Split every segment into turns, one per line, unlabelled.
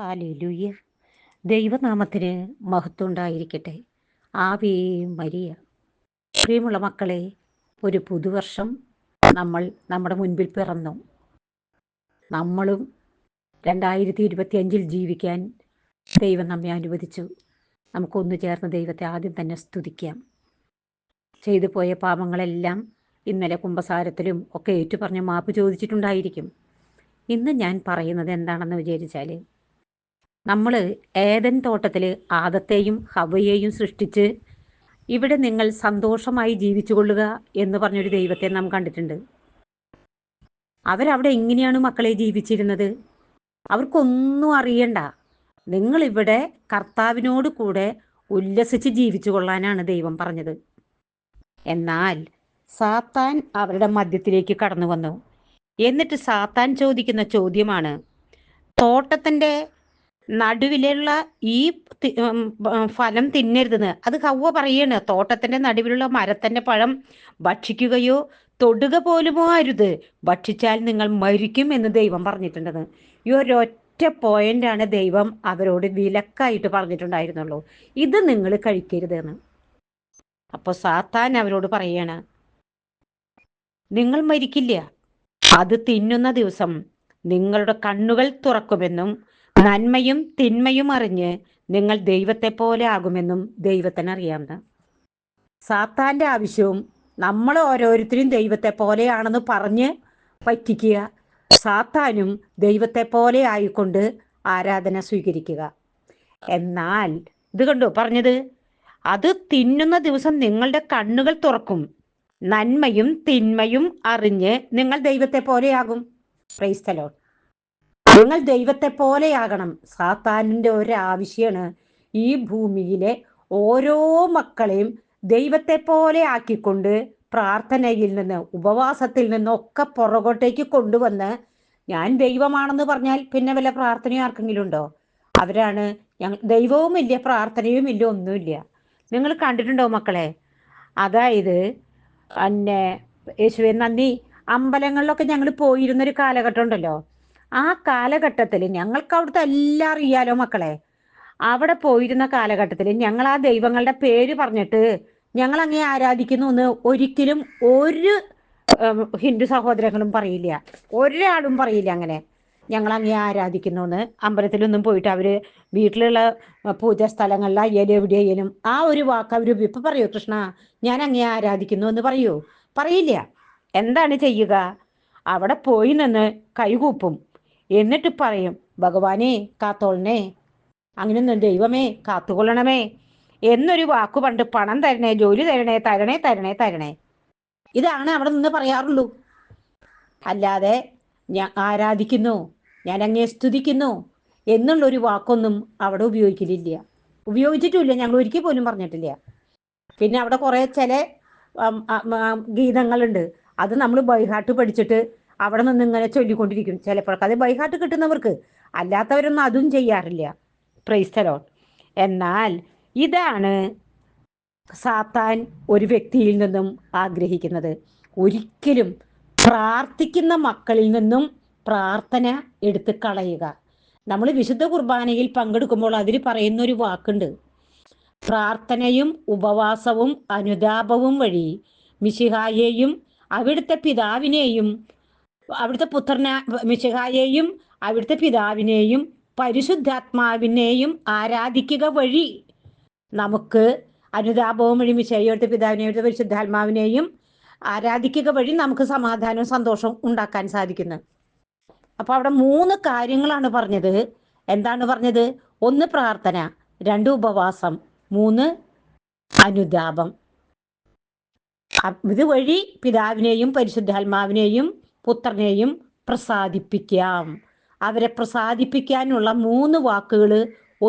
Hallelujah. ദൈവനാമത്തിന് മഹത്വം ഉണ്ടായിരിക്കട്ടെ ആവേ മരിയ. പ്രിയമുള്ള മക്കളെ ഒരു പുതുവർഷം നമ്മൾ നമ്മുടെ മുൻപിൽ പിറന്നു. നമ്മളും രണ്ടായിരത്തി ഇരുപത്തി അഞ്ചിൽ ജീവിക്കാൻ ദൈവം നമ്മെ അനുവദിച്ചു. നമുക്കൊന്നു ചേർന്ന് ദൈവത്തെ ആദ്യം തന്നെ സ്തുതിക്കാം. ചെയ്തു പോയ പാപങ്ങളെല്ലാം ഇന്നലെ കുംഭസാരത്തിലും ഒക്കെ ഏറ്റുപറഞ്ഞ് മാപ്പ് ചോദിച്ചിട്ടുണ്ടായിരിക്കും. ഇന്ന് ഞാൻ പറയുന്നത് എന്താണെന്ന് വിചാരിച്ചാൽ നമ്മൾ ഏതൻ തോട്ടത്തിൽ ആദത്തെയും ഹവയെയും സൃഷ്ടിച്ച് ഇവിടെ നിങ്ങൾ സന്തോഷമായി ജീവിച്ചു കൊള്ളുക എന്ന് പറഞ്ഞൊരു ദൈവത്തെ നാം കണ്ടിട്ടുണ്ട്. അവരവിടെ എങ്ങനെയാണ് മക്കളെ ജീവിച്ചിരുന്നത്? അവർക്കൊന്നും അറിയണ്ട. നിങ്ങളിവിടെ കർത്താവിനോട് കൂടെ ഉല്ലസിച്ച് ജീവിച്ചു കൊള്ളാനാണ് ദൈവം പറഞ്ഞത്. എന്നാൽ സാത്താൻ അവരുടെ മധ്യത്തിലേക്ക് കടന്നു വന്നു എന്നിട്ട് സാത്താൻ ചോദിക്കുന്ന ചോദ്യമാണ് തോട്ടത്തിന്റെ നടുവിലുള്ള ഈ ഫലം തിന്നരുതെന്ന്. അത് കവ്വ പറയാണ്. തോട്ടത്തിന്റെ നടുവിലുള്ള മരത്തിന്റെ പഴം ഭക്ഷിക്കുകയോ തൊടുക പോലുമോ അരുത്. ഭക്ഷിച്ചാൽ നിങ്ങൾ മരിക്കും എന്ന് ദൈവം പറഞ്ഞിട്ടുണ്ടെന്ന്. ഈ ഒരൊറ്റ പോയിന്റാണ് ദൈവം അവരോട് വിലക്കായിട്ട് പറഞ്ഞിട്ടുണ്ടായിരുന്നുള്ളൂ. ഇത് നിങ്ങൾ കഴിക്കരുത് എന്ന് അപ്പോൾ സാത്താൻ അവരോട് പറയാണ് നിങ്ങൾ മരിക്കില്ല. അത് തിന്നുന്ന ദിവസം നിങ്ങളുടെ കണ്ണുകൾ തുറക്കുമെന്നും നന്മയും തിന്മയും അറിഞ്ഞ് നിങ്ങൾ ദൈവത്തെ പോലെ ആകുമെന്നും ദൈവത്തിന് അറിയാവുന്ന സാത്താന്റെ ആവശ്യവും നമ്മൾ ഓരോരുത്തരും ദൈവത്തെ പോലെയാണെന്ന് പറഞ്ഞ് പറ്റിക്കുക. സാത്താനും ദൈവത്തെ പോലെ ആയിക്കൊണ്ട് ആരാധന സ്വീകരിക്കുക. എന്നാൽ ഇത് കണ്ടു പറഞ്ഞത്? അത് തിന്നുന്ന ദിവസം നിങ്ങളുടെ കണ്ണുകൾ തുറക്കും. നന്മയും തിന്മയും അറിഞ്ഞ് നിങ്ങൾ ദൈവത്തെ പോലെയാകും ക്രൈസ്തലോ നിങ്ങൾ ദൈവത്തെ പോലെയാകണം. സാത്താനിന്റെ ഒരു ആവശ്യമാണ് ഈ ഭൂമിയിലെ ഓരോ മക്കളെയും ദൈവത്തെ പോലെ ആക്കിക്കൊണ്ട് പ്രാർത്ഥനയിൽ നിന്ന് ഉപവാസത്തിൽ നിന്നൊക്കെ പുറകോട്ടേക്ക് കൊണ്ടുവന്ന് ഞാൻ ദൈവമാണെന്ന് പറഞ്ഞാൽ പിന്നെ വല്ല പ്രാർത്ഥനയും ആർക്കെങ്കിലും ഉണ്ടോ? അവരാണ് ഞങ്ങൾ ദൈവവുമില്ല പ്രാർത്ഥനയും ഇല്ല ഒന്നുമില്ല. നിങ്ങൾ കണ്ടിട്ടുണ്ടോ മക്കളെ? അതായത് എന്നെ യേശുവെ നന്ദി. അമ്പലങ്ങളിലൊക്കെ ഞങ്ങൾ പോയിരുന്നൊരു കാലഘട്ടം ഉണ്ടല്ലോ. ആ കാലഘട്ടത്തിൽ ഞങ്ങൾക്ക് അവിടുത്തെ എല്ലാം അറിയാലോ മക്കളെ. അവിടെ പോയിരുന്ന കാലഘട്ടത്തിൽ ഞങ്ങൾ ആ ദൈവങ്ങളുടെ പേര് പറഞ്ഞിട്ട് ഞങ്ങൾ അങ്ങേ ആരാധിക്കുന്നു എന്ന് ഒരിക്കലും ഒരു ഹിന്ദു സഹോദരങ്ങളും പറയില്ല. ഒരാളും പറയില്ല അങ്ങനെ. ഞങ്ങൾ അങ്ങേ ആരാധിക്കുന്നു എന്ന്. അമ്പലത്തിലൊന്നും പോയിട്ട് അവർ വീട്ടിലുള്ള പൂജ സ്ഥലങ്ങളിലായാലും എവിടെയായാലും ആ ഒരു വാക്ക് അവർ ഇപ്പൊ പറയൂ കൃഷ്ണ ഞാൻ അങ്ങേ ആരാധിക്കുന്നു എന്ന് പറയൂ. പറയില്ല. എന്താണ് ചെയ്യുക? അവിടെ പോയി നിന്ന് കൈകൂപ്പും. എന്നിട്ട് പറയും ഭഗവാനെ കാത്തോളണേ അങ്ങനെയൊന്നും ദൈവമേ കാത്തുകൊള്ളണമേ. എന്നൊരു വാക്ക് പണ്ട് പണം തരണേ ജോലി തരണേ തരണേ തരണേ തരണേ. ഇതാണ് അവിടെ നിന്ന് പറയാറുള്ളൂ. അല്ലാതെ ഞാൻ ആരാധിക്കുന്നു ഞാൻ അങ്ങേ സ്തുതിക്കുന്നു എന്നുള്ള ഒരു വാക്കൊന്നും അവിടെ ഉപയോഗിക്കലില്ല. ഉപയോഗിച്ചിട്ടില്ല ഞങ്ങൾ ഒരിക്കൽ പോലും പറഞ്ഞിട്ടില്ല. പിന്നെ അവിടെ കുറേ ചില ഗീതങ്ങളുണ്ട്. അത് നമ്മൾ ബൈഹാട്ട് പഠിച്ചിട്ട് അവിടെ നിന്ന് ഇങ്ങനെ ചൊല്ലിക്കൊണ്ടിരിക്കും. ചിലപ്പോഴൊക്കെ അത് ബൈഹാർട്ട് കിട്ടുന്നവർക്ക്. അല്ലാത്തവരൊന്നും അതും ചെയ്യാറില്ല. പ്രൈസ്തലോ എന്നാൽ ഇതാണ് സാത്താൻ ഒരു വ്യക്തിയിൽ നിന്നും ആഗ്രഹിക്കുന്നത്. ഒരിക്കലും പ്രാർത്ഥിക്കുന്ന മക്കളിൽ നിന്നും പ്രാർത്ഥന എടുത്ത് കളയുക. നമ്മൾ വിശുദ്ധ കുർബാനയിൽ പങ്കെടുക്കുമ്പോൾ അതിൽ പറയുന്ന ഒരു വാക്കുണ്ട്. പ്രാർത്ഥനയും ഉപവാസവും അനുതാപവും വഴി മിശിഹായെയും അവിടുത്തെ പിതാവിനെയും അവിടുത്തെ പുത്രനെ മിശിഹായെയും അവിടുത്തെ പിതാവിനെയും പരിശുദ്ധാത്മാവിനെയും ആരാധിക്കുക വഴി നമുക്ക് അനുതാപവും വഴി മിശയോടുത്തെ പിതാവിനെയും അവിടുത്തെ പരിശുദ്ധാത്മാവിനെയും ആരാധിക്കുക വഴി നമുക്ക് സമാധാനവും സന്തോഷവും ഉണ്ടാക്കാൻ സാധിക്കുന്നു. അപ്പൊ അവിടെ മൂന്ന് കാര്യങ്ങളാണ് പറഞ്ഞത്. എന്താണ് പറഞ്ഞത്? ഒന്ന് പ്രാർത്ഥന രണ്ട് ഉപവാസം മൂന്ന് അനുതാപം. ഇത് വഴി പിതാവിനെയും പരിശുദ്ധാത്മാവിനെയും പുത്രനെയും പ്രസാദിപ്പിക്കാം. അവരെ പ്രസാദിപ്പിക്കാനുള്ള മൂന്ന് വാക്കുകൾ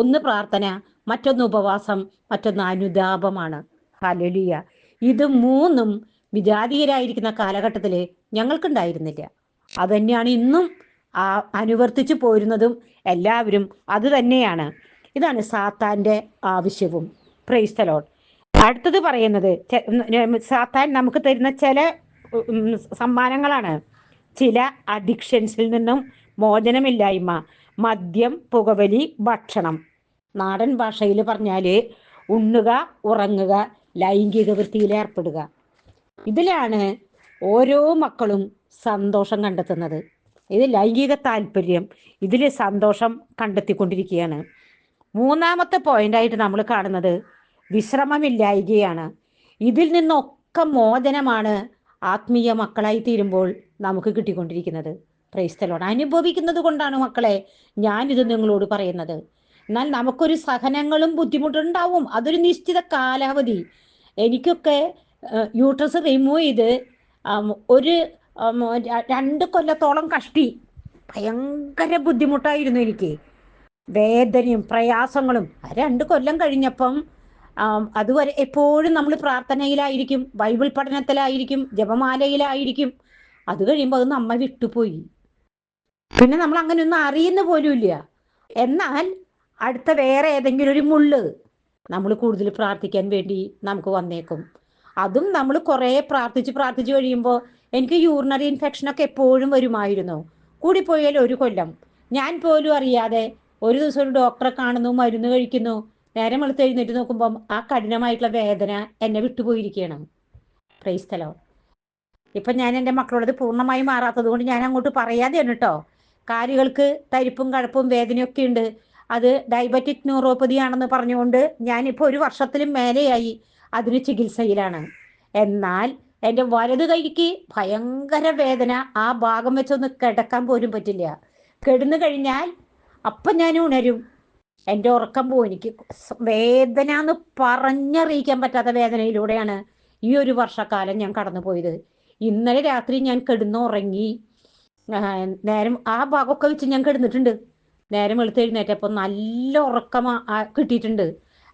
ഒന്ന് പ്രാർത്ഥന മറ്റൊന്ന് ഉപവാസം മറ്റൊന്ന് അനുതാപമാണ്. ഹലലിയ ഇത് മൂന്നും വിജാതീയരായിരിക്കുന്ന കാലഘട്ടത്തിൽ ഞങ്ങൾക്കുണ്ടായിരുന്നില്ല. അതുതന്നെയാണ് ഇന്നും അനുവർത്തിച്ചു പോരുന്നതും എല്ലാവരും അത് തന്നെയാണ്. ഇതാണ് സാത്താന്റെ ആവശ്യവും. പ്രൈസ്തലോൺ അടുത്തത് പറയുന്നത് സാത്താൻ നമുക്ക് തരുന്ന ചില സമ്മാനങ്ങളാണ്. ചില അഡിക്ഷൻസിൽ നിന്നും മോചനമില്ലായ്മ മദ്യം പുകവലി ഭക്ഷണം. നാടൻ ഭാഷയിൽ പറഞ്ഞാൽ ഉണ്ണുക ഉറങ്ങുക ലൈംഗിക വൃത്തിയിൽ ഏർപ്പെടുക. ഇതിലാണ് ഓരോ മക്കളും സന്തോഷം കണ്ടെത്തുന്നത്. ഇത് ലൈംഗിക താല്പര്യം ഇതിൽ സന്തോഷം കണ്ടെത്തിക്കൊണ്ടിരിക്കുകയാണ്. മൂന്നാമത്തെ പോയിന്റായിട്ട് നമ്മൾ കാണുന്നത് വിശ്രമമില്ലായികയാണ്. ഇതിൽ നിന്നൊക്കെ മോചനമാണ് ആത്മീയ മക്കളായി തീരുമ്പോൾ നമുക്ക് കിട്ടിക്കൊണ്ടിരിക്കുന്നത്. ക്രൈസ്തലോട് അനുഭവിക്കുന്നത് കൊണ്ടാണ് മക്കളെ ഞാനിത് നിങ്ങളോട് പറയുന്നത്. എന്നാൽ നമുക്കൊരു സഹനങ്ങളും ബുദ്ധിമുട്ടുണ്ടാവും. അതൊരു നിശ്ചിത കാലാവധി. എനിക്കൊക്കെ യൂട്രസ് റിമൂവ് ചെയ്ത് ഒരു രണ്ട് കൊല്ലത്തോളം കഷ്ടി. ഭയങ്കര ബുദ്ധിമുട്ടായിരുന്നു എനിക്ക്. വേദനയും പ്രയാസങ്ങളും. രണ്ട് കൊല്ലം കഴിഞ്ഞപ്പം അതുവരെ എപ്പോഴും നമ്മൾ പ്രാർത്ഥനയിലായിരിക്കും ബൈബിൾ പഠനത്തിലായിരിക്കും ജപമാലയിലായിരിക്കും അത് കഴിയുമ്പോൾ അത് നമ്മ വിട്ടുപോയി പിന്നെ നമ്മൾ അങ്ങനെ ഒന്നും അറിയുന്ന പോലുമില്ല എന്നാൽ അടുത്ത വേറെ ഏതെങ്കിലും ഒരു മുള്ള് നമ്മൾ കൂടുതൽ പ്രാർത്ഥിക്കാൻ വേണ്ടി നമുക്ക് വന്നേക്കും. അതും നമ്മൾ കുറേ പ്രാർത്ഥിച്ച് പ്രാർത്ഥിച്ച് കഴിയുമ്പോൾ എനിക്ക് യൂറിനറി ഇൻഫെക്ഷനൊക്കെ എപ്പോഴും വരുമായിരുന്നു. കൂടിപ്പോയാൽ ഒരു കൊല്ലം. ഞാൻ പോലും അറിയാതെ ഒരു ദിവസം ഒരു ഡോക്ടറെ കാണുന്നു മരുന്ന് കഴിക്കുന്നു. നേരം വെളുത്ത് എഴുന്നേറ്റ് നോക്കുമ്പം ആ കഠിനമായിട്ടുള്ള വേദന എന്നെ വിട്ടുപോയിരിക്കണം പ്രൈസ്തലോ ഇപ്പം ഞാൻ എന്റെ മക്കളോടത് പൂർണമായി മാറാത്തത് കൊണ്ട് ഞാൻ അങ്ങോട്ട് പറയാതെയാണ് കേട്ടോ കാലുകൾക്ക് തരിപ്പും കഴപ്പും വേദനയൊക്കെ ഉണ്ട്. അത് ഡയബറ്റിക് ന്യൂറോപ്പതി ആണെന്ന് പറഞ്ഞുകൊണ്ട് ഞാനിപ്പോൾ ഒരു വർഷത്തിലും മേലെയായി അതിന് ചികിത്സയിലാണ്. എന്നാൽ എന്റെ വലത് കൈക്ക് ഭയങ്കര വേദന. ആ ഭാഗം വെച്ചൊന്ന് കിടക്കാൻ പോലും പറ്റില്ല. കിടന്നു കഴിഞ്ഞാൽ അപ്പം ഞാൻ ഉണരും. എന്റെ ഉറക്കം പോകും എനിക്ക് വേദന എന്ന് പറഞ്ഞറിയിക്കാൻ പറ്റാത്ത വേദനയിലൂടെയാണ് ഈ ഒരു വർഷക്കാലം ഞാൻ കടന്നുപോയത്. ഇന്നലെ രാത്രി ഞാൻ കിടന്നുറങ്ങി. നേരം ആ ഭാഗമൊക്കെ വെച്ച് ഞാൻ കിടന്നിട്ടുണ്ട്. നേരം വെളുത്തെഴുന്നേറ്റപ്പോൾ നല്ല ഉറക്കം കിട്ടിയിട്ടുണ്ട്.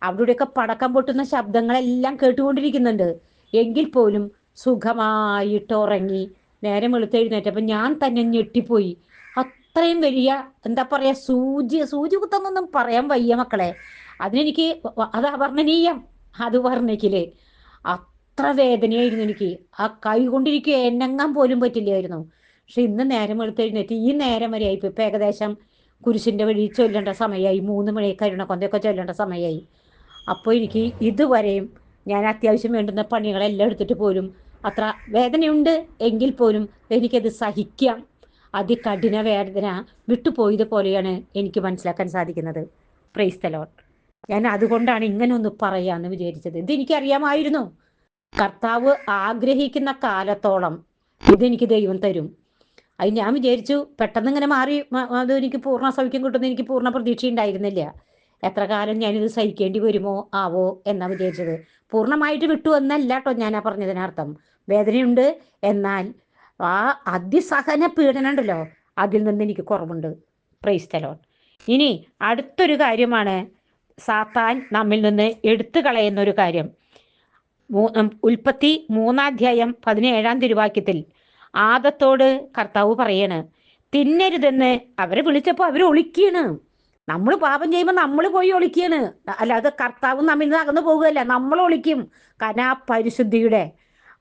അവിടെയൊക്കെ പടക്കം പൊട്ടുന്ന ശബ്ദങ്ങളെല്ലാം കേട്ടുകൊണ്ടിരിക്കുന്നുണ്ട്. എങ്കിൽ പോലും സുഖമായിട്ട് ഉറങ്ങി. നേരം വെളുത്തെഴുന്നേറ്റപ്പോൾ ഞാൻ തന്നെ ഞെട്ടിപ്പോയി. അത്രയും വലിയ എന്താ പറയാ സൂചി സൂചി കുത്തൊന്നും പറയാൻ വയ്യ മക്കളെ. അതിനെനിക്ക് അത് അവർണനീയം അത് വർണിക്കൽ അത്ര വേദനയായിരുന്നു എനിക്ക്. ആ കൈ കൊണ്ടിരിക്കുക എന്നെങ്ങാൻ പോലും പറ്റില്ലായിരുന്നു. പക്ഷെ ഇന്ന് നേരം എടുത്തെഴുന്നേറ്റ് ഈ നേരം വരെ ആയിപ്പോൾ ഇപ്പൊ ഏകദേശം കുരിശിന്റെ വഴി ചൊല്ലേണ്ട സമയമായി മൂന്ന് മണി കരുണ കൊന്തൊക്കെ ചൊല്ലേണ്ട സമയമായി അപ്പോൾ എനിക്ക് ഇതുവരെയും ഞാൻ അത്യാവശ്യം വേണ്ടുന്ന പണികളെല്ലാം എടുത്തിട്ട് പോലും അത്ര വേദനയുണ്ട് എങ്കിൽ പോലും എനിക്കത് സഹിക്കാം. അതികഠിന വേദന വിട്ടുപോയത് പോലെയാണ് എനിക്ക് മനസ്സിലാക്കാൻ സാധിക്കുന്നത്. പ്രൈസ്തലോൺ ഞാൻ അതുകൊണ്ടാണ് ഇങ്ങനെ ഒന്ന് പറയാന്ന് വിചാരിച്ചത്. ഇത് എനിക്കറിയാമായിരുന്നു കർത്താവ് ആഗ്രഹിക്കുന്ന കാലത്തോളം ഇതെനിക്ക് ദൈവം തരും. അത് ഞാൻ വിചാരിച്ചു പെട്ടെന്ന് ഇങ്ങനെ മാറി അത് എനിക്ക് പൂർണ സൗഖ്യം കിട്ടുന്ന എനിക്ക് പൂർണ പ്രതീക്ഷ ഉണ്ടായിരുന്നില്ല. എത്ര കാലം ഞാനിത് സഹിക്കേണ്ടി വരുമോ ആവോ എന്നാ വിചാരിച്ചത്. പൂർണമായിട്ട് വിട്ടു എന്നല്ല കേട്ടോ ഞാനാ പറഞ്ഞതിനർത്ഥം. വേദനയുണ്ട്. എന്നാൽ ആ അതിസഹന പീഡനം ഉണ്ടല്ലോ അതിൽ നിന്ന് എനിക്ക് കുറവുണ്ട്. പ്രൈസ്തലോൺ ഇനി അടുത്തൊരു കാര്യമാണ് സാത്താൻ നമ്മിൽ നിന്ന് എടുത്തു കളയുന്ന ഒരു കാര്യം. ഉൽപ്പത്തി മൂന്നാധ്യായം പതിനേഴാം തിരുവാക്യത്തിൽ ആദത്തോട് കർത്താവ് പറയാണ് തിന്നരുതെന്ന് അവരെ വിളിച്ചപ്പോൾ അവർ ഒളിക്കുകയാണ് നമ്മൾ പാപം ചെയ്യുമ്പോൾ നമ്മൾ പോയി ഒളിക്കുകയാണ് അല്ലാതെ കർത്താവ് നമ്മിൽ നിന്ന് അകന്നു പോകുകയല്ല നമ്മൾ ഒളിക്കും. കാരണം ആ പരിശുദ്ധിയുടെ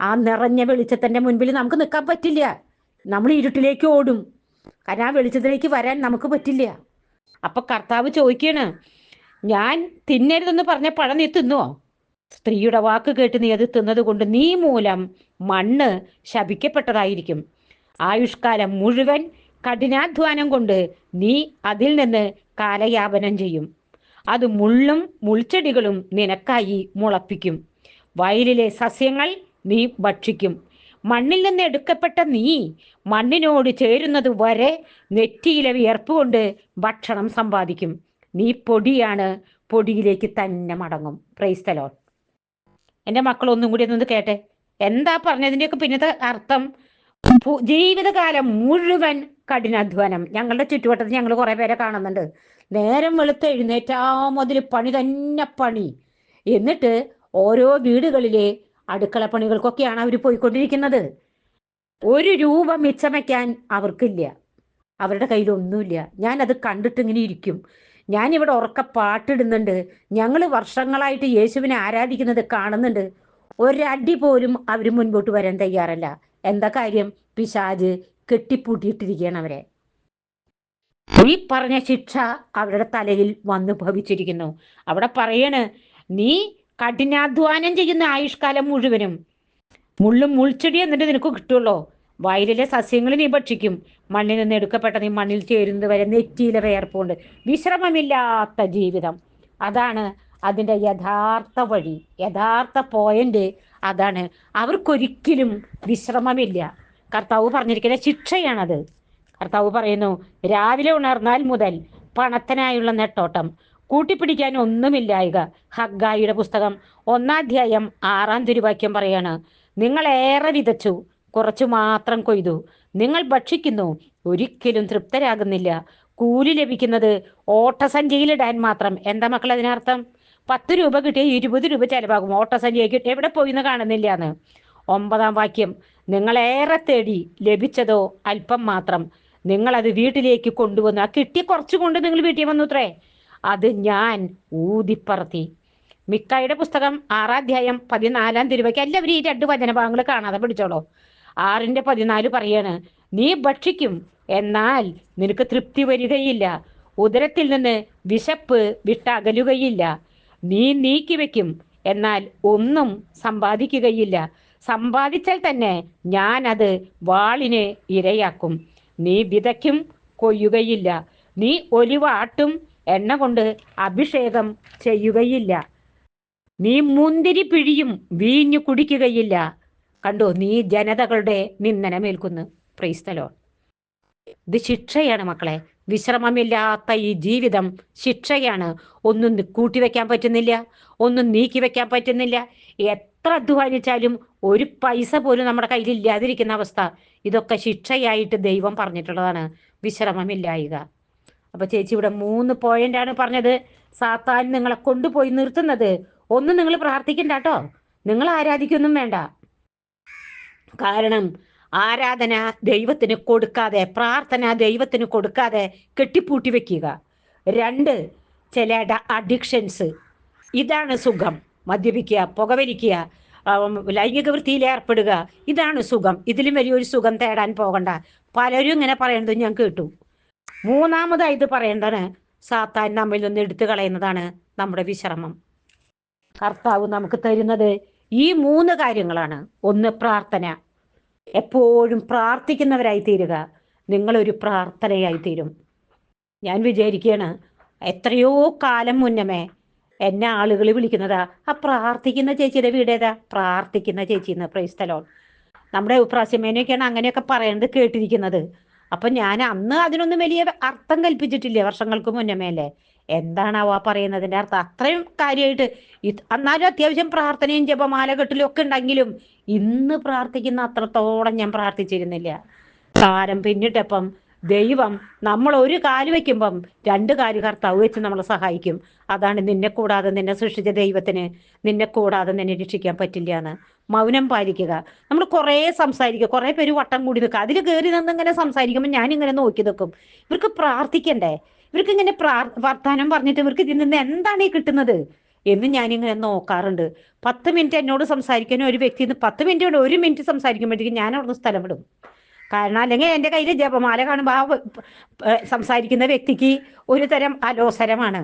ആ നിറഞ്ഞ വെളിച്ചത്തിന്റെ മുൻപിൽ നമുക്ക് നിൽക്കാൻ പറ്റില്ല. നമ്മൾ ഇരുട്ടിലേക്ക് ഓടും. കാരണം ആ വെളിച്ചത്തിലേക്ക് വരാൻ നമുക്ക് പറ്റില്ല. അപ്പൊ കർത്താവ് ചോദിക്കുകയാണ് ഞാൻ തിന്നരുതെന്ന് പറഞ്ഞ പഴം നീ തിന്നുവോ? സ്ത്രീയുടെ വാക്ക് കേട്ട് നീ അത് തിന്നത് കൊണ്ട് നീ മൂലം മണ്ണ് ശപിക്കപ്പെട്ടതായിരിക്കും. ആയുഷ്കാലം മുഴുവൻ കഠിനാധ്വാനം കൊണ്ട് നീ അതിൽ നിന്ന് കാലയാപനം ചെയ്യും. അത് മുള്ളും മുൾച്ചെടികളും നിനക്കായി മുളപ്പിക്കും. വയലിലെ സസ്യങ്ങൾ നീ ഭക്ഷിക്കും. മണ്ണിൽ നിന്ന് എടുക്കപ്പെട്ട നീ മണ്ണിനോട് ചേരുന്നത് വരെ നെറ്റിയിലെ വിയർപ്പ് കൊണ്ട് ഭക്ഷണം സമ്പാദിക്കും. നീ പൊടിയാണ് പൊടിയിലേക്ക് തന്നെ മടങ്ങും. പ്രൈസ്തലോ എന്റെ മക്കൾ ഒന്നും കൂടി ഒന്ന് കേട്ടെ. എന്താ പറഞ്ഞതിന്റെയൊക്കെ പിന്നത്തെ അർത്ഥം? ജീവിതകാലം മുഴുവൻ കഠിനാധ്വാനം. ഞങ്ങളുടെ ചുറ്റുവട്ടത്ത് ഞങ്ങൾ കുറെ പേരെ കാണുന്നുണ്ട്. നേരം വെളുത്ത് എഴുന്നേറ്റാ മുതൽ പണി തന്നെ പണി. എന്നിട്ട് ഓരോ വീടുകളിലെ അടുക്കള പണികൾക്കൊക്കെയാണ് അവർ പോയിക്കൊണ്ടിരിക്കുന്നത്. ഒരു രൂപ മിച്ചം വയ്ക്കാൻ അവർക്കില്ല. അവരുടെ കയ്യിൽ ഒന്നുമില്ല ഞാൻ അത് കണ്ടിട്ട് ഇങ്ങനെ ഇരിക്കും. ഞാൻ ഇവിടെ ഉറക്ക പാട്ടിടുന്നുണ്ട്. ഞങ്ങൾ വർഷങ്ങളായിട്ട് യേശുവിനെ ആരാധിക്കുന്നത് കാണുന്നുണ്ട്. ഒരടി പോലും അവർ മുൻപോട്ട് വരാൻ തയ്യാറല്ല. എന്താ കാര്യം? പിശാജ് കെട്ടിപ്പൂട്ടിയിട്ടിരിക്കുകയാണ് അവരെ. ഈ പറഞ്ഞ ശിക്ഷ അവരുടെ തലയിൽ വന്നു ഭവിച്ചിരിക്കുന്നു. അവിടെ പറയണ് നീ കഠിനാധ്വാനം ചെയ്യുന്ന ആയുഷ്കാലം മുഴുവനും മുള്ളും മുൾച്ചെടി എന്നിട്ട് നിനക്ക് കിട്ടുള്ളൂ വയലിലെ സസ്യങ്ങൾ നീ ഭക്ഷിക്കും മണ്ണിൽ നിന്ന് എടുക്കപ്പെട്ട നീ മണ്ണിൽ ചേരുന്നത് വരെ നെറ്റിയിലെ വേർപ്പുണ്ട്. വിശ്രമമില്ലാത്ത ജീവിതം. അതാണ് അതിന്റെ യഥാർത്ഥ വഴി യഥാർത്ഥ പോയിന്റ് അതാണ് അവർക്കൊരിക്കലും വിശ്രമമില്ല. കർത്താവ് പറഞ്ഞിരിക്കുന്ന ശിക്ഷയാണത്. കർത്താവ് പറയുന്നു രാവിലെ ഉണർന്നാൽ മുതൽ പണത്തിനായുള്ള നെട്ടോട്ടം. കൂട്ടിപ്പിടിക്കാൻ ഒന്നുമില്ലായക. ഹഗ്ഗായിയുടെ പുസ്തകം ഒന്നാധ്യായം ആറാം തിരുവാക്യം പറയാണ് നിങ്ങൾ ഏറെ വിതച്ചു കുറച്ചു മാത്രം കൊയ്തു. നിങ്ങൾ ഭക്ഷിക്കുന്നു. ഒരിക്കലും തൃപ്തരാകുന്നില്ല. കൂലി ലഭിക്കുന്നത് ഓട്ടസഞ്ചിയിലിടാൻ മാത്രം. എന്താ മക്കൾ അതിനർത്ഥം? പത്ത് രൂപ കിട്ടിയ ഇരുപത് രൂപ ചെലവാകും. ഓട്ടസഞ്ചിയെ കിട്ടി എവിടെ പോയി എന്ന് കാണുന്നില്ല എന്ന് ഒമ്പതാം വാക്യം. നിങ്ങളേറെ തേടി ലഭിച്ചതോ അല്പം മാത്രം. നിങ്ങളത് വീട്ടിലേക്ക് കൊണ്ടുവന്നു ആ കിട്ടിയ കുറച്ചു കൊണ്ട് നിങ്ങൾ വീട്ടിൽ വന്നു അത്രേ അത് ഞാൻ ഊതിപ്പറത്തി. മിക്കായുടെ പുസ്തകം ആറാധ്യായം പതിനാലാം തിരുവയ്ക്ക് എല്ലാവരും ഈ രണ്ട് വചനഭാഗങ്ങൾ കാണാതെ പിടിച്ചോളൂ ആറിന്റെ പതിനാല് പറയാണ് നീ ഭക്ഷിക്കും എന്നാൽ നിനക്ക് തൃപ്തി വരികയില്ല. ഉദരത്തിൽ നിന്ന് വിശപ്പ് വിട്ടകലുകയില്ല. നീ നീക്കി വെക്കും എന്നാൽ ഒന്നും സമ്പാദിക്കുകയില്ല. സമ്പാദിച്ചാൽ തന്നെ ഞാൻ അത് വാളിന് ഇരയാക്കും. നീ വിതയ്ക്കും കൊയ്യുകയില്ല. നീ ഒലിവാട്ടും എണ്ണ കൊണ്ട് അഭിഷേകം ചെയ്യുകയില്ല. നീ മുന്തിരി പിഴിയും വീഞ്ഞു കുടിക്കുകയില്ല. കണ്ടോ? നീ ജനതകളുടെ നിന്ദനമേൽക്കുന്നു. പ്രൈസ്തലോ ഇത് ശിക്ഷയാണ് മക്കളെ. വിശ്രമമില്ലാത്ത ഈ ജീവിതം ശിക്ഷയാണ്. ഒന്നും കൂട്ടിവെക്കാൻ പറ്റുന്നില്ല. ഒന്നും നീക്കി വെക്കാൻ പറ്റുന്നില്ല. എത്ര അധ്വാനിച്ചാലും ഒരു പൈസ പോലും നമ്മുടെ കയ്യിൽ ഇല്ലാതിരിക്കുന്ന അവസ്ഥ. ഇതൊക്കെ ശിക്ഷയായിട്ട് ദൈവം പറഞ്ഞിട്ടുള്ളതാണ്. വിശ്രമമില്ലായിക. അപ്പൊ ചേച്ചി ഇവിടെ മൂന്ന് പോയിന്റ് ആണ് പറഞ്ഞത്. സാത്താൻ നിങ്ങളെ കൊണ്ടുപോയി നിർത്തുന്നത്. ഒന്നും നിങ്ങൾ പ്രാർത്ഥിക്കണ്ട കേട്ടോ. നിങ്ങൾ ആരാധിക്കൊന്നും വേണ്ട. കാരണം ആരാധന ദൈവത്തിന് കൊടുക്കാതെ പ്രാർത്ഥന ദൈവത്തിന് കൊടുക്കാതെ കെട്ടിപ്പൂട്ടി വെക്കുക. രണ്ട് ചില അഡിക്ഷൻസ് ഇതാണ് സുഖം. മദ്യപിക്കുക പുകവലിക്കുക ലൈംഗിക വൃത്തിയിൽ ഏർപ്പെടുക. ഇതാണ് സുഖം. ഇതിലും വലിയൊരു സുഖം തേടാൻ പോകണ്ട. പലരും ഇങ്ങനെ പറയുന്നത് ഞാൻ കേട്ടു. മൂന്നാമതായി ഇത് പറയേണ്ടത് സാത്താൻ നമ്മിൽ നിന്ന് എടുത്തു കളയുന്നതാണ് നമ്മുടെ വിശ്രമം. കർത്താവ് നമുക്ക് തരുന്നത് ഈ മൂന്ന് കാര്യങ്ങളാണ്. ഒന്ന് പ്രാർത്ഥന. എപ്പോഴും പ്രാർത്ഥിക്കുന്നവരായി തീരുക നിങ്ങളൊരു പ്രാർത്ഥനയായി തീരും ഞാൻ വിചാരിക്കുകയാണ് എത്രയോ കാലം മുന്നമേ എന്നെ ആളുകൾ വിളിക്കുന്നതാ. ആ പ്രാർത്ഥിക്കുന്ന ചേച്ചിയുടെ വീടേതാ പ്രാർത്ഥിക്കുന്ന ചേച്ചി എന്ന് പ്രൈസ്തലോൺ നമ്മുടെ പ്രാസ്യമേനൊക്കെയാണ് അങ്ങനെയൊക്കെ പറയേണ്ടത് കേട്ടിരിക്കുന്നത്. അപ്പൊ ഞാൻ അന്ന് അതിനൊന്നും വലിയ അർത്ഥം കൽപ്പിച്ചിട്ടില്ലേ വർഷങ്ങൾക്ക് മുന്നമേ അല്ലേ? എന്താണാവോ ആ പറയുന്നതിന്റെ അർത്ഥം? അത്രയും കാര്യമായിട്ട് എന്നാലും അത്യാവശ്യം പ്രാർത്ഥനയും ജപമാല കെട്ടിലും ഒക്കെ ഉണ്ടെങ്കിലും ഇന്ന് പ്രാർത്ഥിക്കുന്ന അത്രത്തോളം ഞാൻ പ്രാർത്ഥിച്ചിരുന്നില്ല. കാലം പിന്നിട്ടപ്പം ദൈവം നമ്മൾ ഒരു കാൽ വെക്കുമ്പം രണ്ട് കാൽ കർത്താവ് വെച്ച് നമ്മളെ സഹായിക്കും. അതാണ് നിന്നെ കൂടാതെ നിന്നെ സൃഷ്ടിച്ച ദൈവത്തിന് നിന്നെ കൂടാതെ നിന്നെ രക്ഷിക്കാൻ പറ്റില്ല എന്ന്. മൗനം പാലിക്കുക. നമ്മൾ കുറേ സംസാരിക്കുക കുറേ പേര് വട്ടം കൂടി നിൽക്കുക അതിൽ കയറി നിന്നിങ്ങനെ സംസാരിക്കുമ്പോൾ ഞാനിങ്ങനെ നോക്കി നിൽക്കും. ഇവർക്ക് പ്രാർത്ഥിക്കണ്ടേ? ഇവർക്ക് ഇങ്ങനെ പ്രാർ വർത്താനം പറഞ്ഞിട്ട് ഇവർക്ക് ഇതിൽ നിന്ന് എന്താണ് ഈ കിട്ടുന്നത്? എന്ന് ഞാനിങ്ങനെ നോക്കാറുണ്ട്. പത്ത് മിനിറ്റ് എന്നോട് സംസാരിക്കാൻ ഒരു വ്യക്തി പത്ത് മിനിറ്റ് കൊണ്ട് ഒരു മിനിറ്റ് സംസാരിക്കുമ്പോഴത്തേക്കും ഞാൻ അവിടുന്ന് സ്ഥലം വിടും കാരണം അല്ലെങ്കിൽ എന്റെ കയ്യിൽ ജപമാല കാണുമ്പോൾ ആ സംസാരിക്കുന്ന വ്യക്തിക്ക് ഒരു തരം അലോസരമാണ്.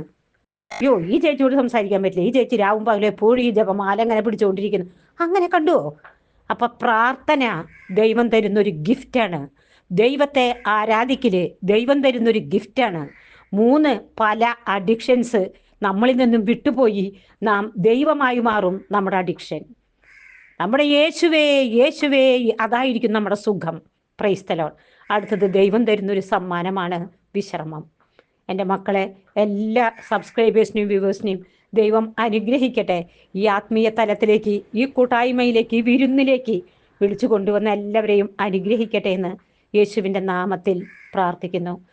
അയ്യോ ഈ ചേച്ചിയോട് സംസാരിക്കാൻ പറ്റില്ല. ഈ ചേച്ചി രാവും പകലും എപ്പോഴും ഈ ജപമാല അങ്ങനെ പിടിച്ചുകൊണ്ടിരിക്കുന്നു. അങ്ങനെ കണ്ടുവോ അപ്പൊ പ്രാർത്ഥന ദൈവം തരുന്നൊരു ഗിഫ്റ്റാണ് ദൈവത്തെ ആരാധിക്കൽ ദൈവം തരുന്നൊരു ഗിഫ്റ്റാണ് മൂന്ന് പല അഡിക്ഷൻസ് നമ്മളിൽ നിന്നും വിട്ടുപോയി. നാം ദൈവമായി മാറും നമ്മുടെ അഡിക്ഷൻ നമ്മുടെ യേശുവേ യേശുവേ അതായിരിക്കും നമ്മുടെ സുഖം. പ്രൈസ്തലോൺ അടുത്തത് ദൈവം തരുന്നൊരു സമ്മാനമാണ് വിശ്രമം. എന്റെ മക്കളെ എല്ലാ സബ്സ്ക്രൈബേഴ്സിനെയും വ്യൂവേഴ്സിനെയും ദൈവം അനുഗ്രഹിക്കട്ടെ. ഈ ആത്മീയ തലത്തിലേക്ക് ഈ കൂട്ടായ്മയിലേക്ക് ഈ വിരുന്നിലേക്ക് വിളിച്ചു കൊണ്ടുവന്ന എല്ലാവരെയും അനുഗ്രഹിക്കട്ടെ എന്ന് യേശുവിന്റെ നാമത്തിൽ പ്രാർത്ഥിക്കുന്നു.